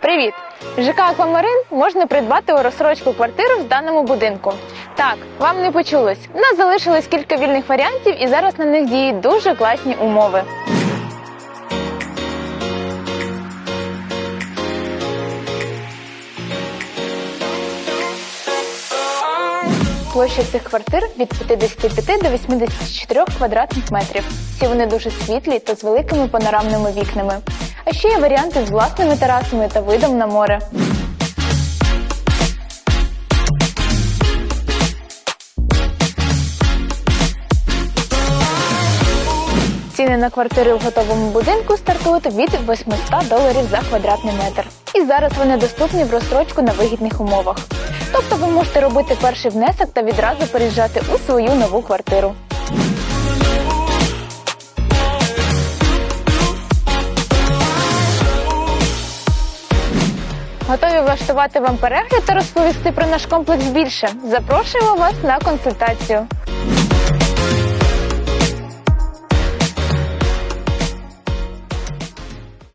Привіт! ЖК Аквамарин можна придбати у розсрочку квартиру в даному будинку. Так, вам не почулось. У нас залишилось кілька вільних варіантів, і зараз на них діють дуже класні умови. Площа цих квартир від 55 до 84 квадратних метрів. Всі вони дуже світлі та з великими панорамними вікнами. А ще є варіанти з власними терасами та видом на море. Ціни на квартири в готовому будинку стартують від 800 доларів за квадратний метр. І зараз вони доступні в розстрочку на вигідних умовах. Тобто ви можете робити перший внесок та відразу переїжджати у свою нову квартиру. Готові влаштувати вам перегляд та розповісти про наш комплекс більше. Запрошуємо вас на консультацію.